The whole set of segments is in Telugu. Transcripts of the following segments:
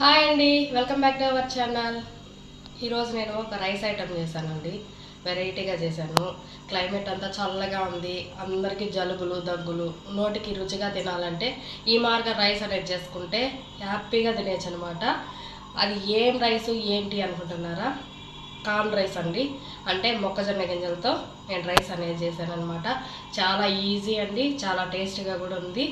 హాయ్ అండి welcome back to our channel. ఈరోజు నేను ఒక రైస్ ఐటమ్ చేశానండి. వెరైటీగా చేశాను. క్లైమేట్ అంతా చల్లగా ఉంది. అందరికీ జలుబులు దగ్గులు. నోటికి రుచిగా తినాలంటే ఈ మార్గ రైస్ అనేది చేసుకుంటే హ్యాపీగా తినేయచ్చు అనమాట అది ఏం రైస్ ఏంటి అనుకుంటున్నారా? కామ్ రైస్ అండి. అంటే మొక్కజొన్న గింజలతో నేను రైస్ అనేది చేశాను అనమాట చాలా ఈజీ అండి. చాలా టేస్టీగా కూడా ఉంది.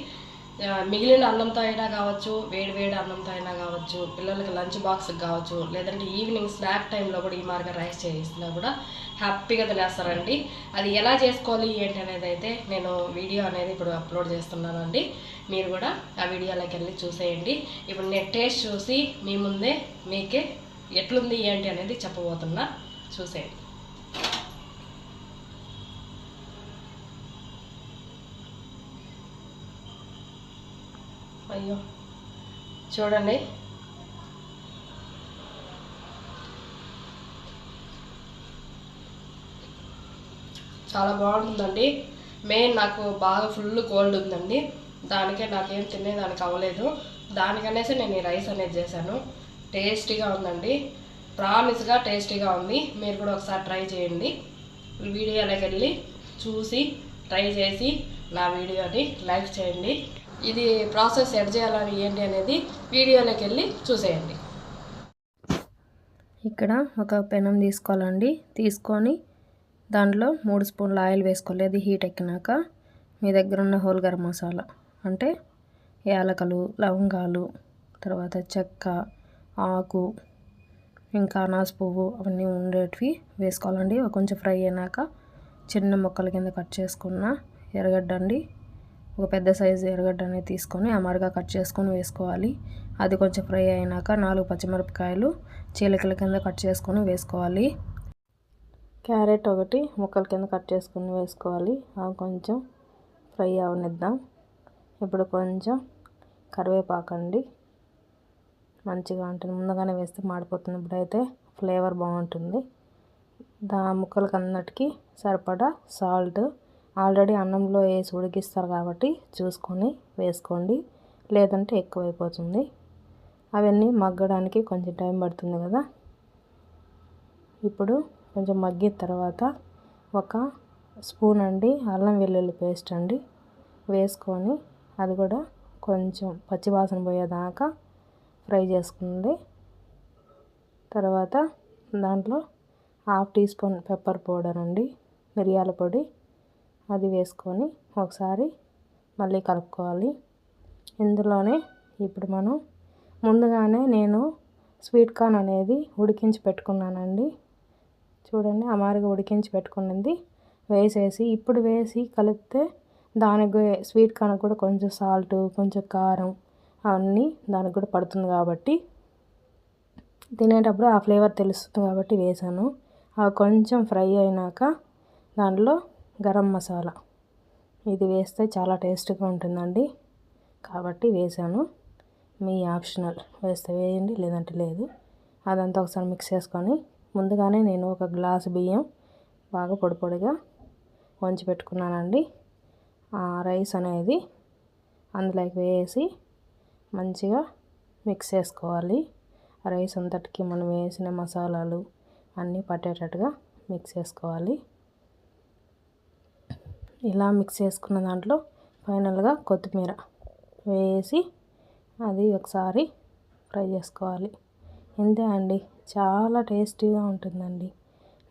మిగిలిన అన్నంతో అయినా కావచ్చు వేడి వేడి అన్నంతో అయినా కావచ్చు పిల్లలకి లంచ్ బాక్స్కి కావచ్చు లేదంటే ఈవినింగ్ స్నాక్ టైంలో కూడా ఈ మార్గం రైస్ చేసినా కూడా హ్యాపీగా తినేస్తారండి. అది ఎలా చేసుకోవాలి ఏంటి అనేది అయితే నేను వీడియో అనేది ఇప్పుడు అప్లోడ్ చేస్తున్నానండి. మీరు కూడా ఆ వీడియోలోకి వెళ్ళి చూసేయండి. ఇప్పుడు నేను టేస్ట్ చూసి మీ ముందే మీకే ఎట్లుంది ఏంటి అనేది చెప్పబోతున్నా. చూసేయండి. అయ్యో. చూడండి. చాలా బాగుంటుందండి. మెయిన్ నాకు బాగా ఫుల్ కోల్డ్ ఉందండి. దానికే నాకేం తినేదానికి అవ్వలేదు. దానికనేసి నేను ఈ రైస్ అనేది చేశాను. టేస్టీగా ఉందండి. ప్రామిస్గా టేస్టీగా ఉంది. మీరు కూడా ఒకసారి ట్రై చేయండి. వీడియోలోకి వెళ్ళి చూసి ట్రై చేసి నా వీడియోని లైక్ చేయండి. ఇది ప్రాసెస్ ఎడ్ చేయాలని ఏంటి అనేది వీడియోలోకి వెళ్ళి చూసేయండి. ఇక్కడ ఒక పెనం తీసుకోవాలండి. తీసుకొని దాంట్లో మూడు స్పూన్ల ఆయిల్ వేసుకోవాలి. అది హీట్ ఎక్కినాక మీ దగ్గర ఉన్న హోల్ గరం మసాలా అంటే యాలకలు లవంగాలు తర్వాత చెక్క ఆకు ఇంకా అనాస్ పువ్వు అవన్నీ ఉండేటివి వేసుకోవాలండి. కొంచెం ఫ్రై అయినాక చిన్న ముక్కల కింద కట్ చేసుకున్న ఎర్రగడ్డ అండి ఒక పెద్ద సైజు ఎర్రగడ్డ అనేది తీసుకొని అమరుగా కట్ చేసుకొని వేసుకోవాలి. అది కొంచెం ఫ్రై అయినాక నాలుగు పచ్చిమిరపకాయలు చీలకల కింద కట్ చేసుకొని వేసుకోవాలి. క్యారెట్ ఒకటి ముక్కల కింద కట్ చేసుకొని వేసుకోవాలి. అవి కొంచెం ఫ్రై అవనిద్దాం. ఇప్పుడు కొంచెం కరివేపాకు అండి. మంచిగా ఉంటుంది. ముందుగానే వేస్తే మాడిపోతుంది. ఇప్పుడైతే ఫ్లేవర్ బాగుంటుంది. దా ముక్కలకి అన్నిటికీ సరిపడా సాల్ట్ ఆల్రెడీ అన్నంలో వేసి ఉడికిస్తారు కాబట్టి చూసుకొని వేసుకోండి. లేదంటే ఎక్కువైపోతుంది. అవన్నీ మగ్గడానికి కొంచెం టైం పడుతుంది కదా. ఇప్పుడు కొంచెం మగ్గిన తర్వాత ఒక స్పూన్ అండి అల్లం వెల్లుల్లి పేస్ట్ అండి వేసుకొని అది కూడా కొంచెం పచ్చివాసన పోయేదాకా ఫ్రై చేసుకుంది. తర్వాత దాంట్లో half teaspoon pepper powder అండి మిరియాల పొడి అది వేసుకొని ఒకసారి మళ్ళీ కలుపుకోవాలి. ఇందులోనే ఇప్పుడు మనం ముందుగానే నేను స్వీట్ కార్న్ అనేది ఉడికించి పెట్టుకున్నానండి. చూడండి అమారుగా ఉడికించి పెట్టుకున్నది వేసేసి ఇప్పుడు వేసి కలిపితే దానికి స్వీట్ కార్న్ కూడా కొంచెం సాల్ట్ కొంచెం కారం అవన్నీ దానికి కూడా పడుతుంది కాబట్టి తినేటప్పుడు ఆ ఫ్లేవర్ తెలుస్తుంది కాబట్టి వేసాను. అవి కొంచెం ఫ్రై అయినాక దాంట్లో గరం మసాలా. ఇది వేస్తే చాలా టేస్ట్గా ఉంటుందండి. కాబట్టి వేసాను. మీ ఆప్షనల్. వేస్తే వేయండి లేదంటే లేదు. అదంతా ఒకసారి మిక్స్ చేసుకొని ముందుగానే నేను ఒక గ్లాస్ బియ్యం బాగా పొడి పొడిగా వంచి పెట్టుకున్నానండి. ఆ రైస్ అనేది అందులోకి వేసి మంచిగా మిక్స్ చేసుకోవాలి. రైస్ అంతటికి మనం వేసిన మసాలాలు అన్నీ పట్టేటట్టుగా మిక్స్ చేసుకోవాలి. ఇలా మిక్స్ చేసుకున్న దాంట్లో ఫైనల్గా కొత్తిమీర వేసి అది ఒకసారి ఫ్రై చేసుకోవాలి. ఇంతే అండి. చాలా టేస్టీగా ఉంటుందండి.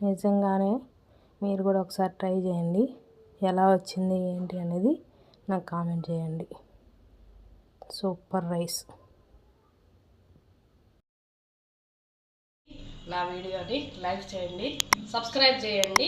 నిజంగానే మీరు కూడా ఒకసారి ట్రై చేయండి. ఎలా వచ్చింది ఏంటి అనేది నాకు కామెంట్ చేయండి. Super rice. నా వీడియోని లైక్ చేయండి సబ్స్క్రైబ్ చేయండి.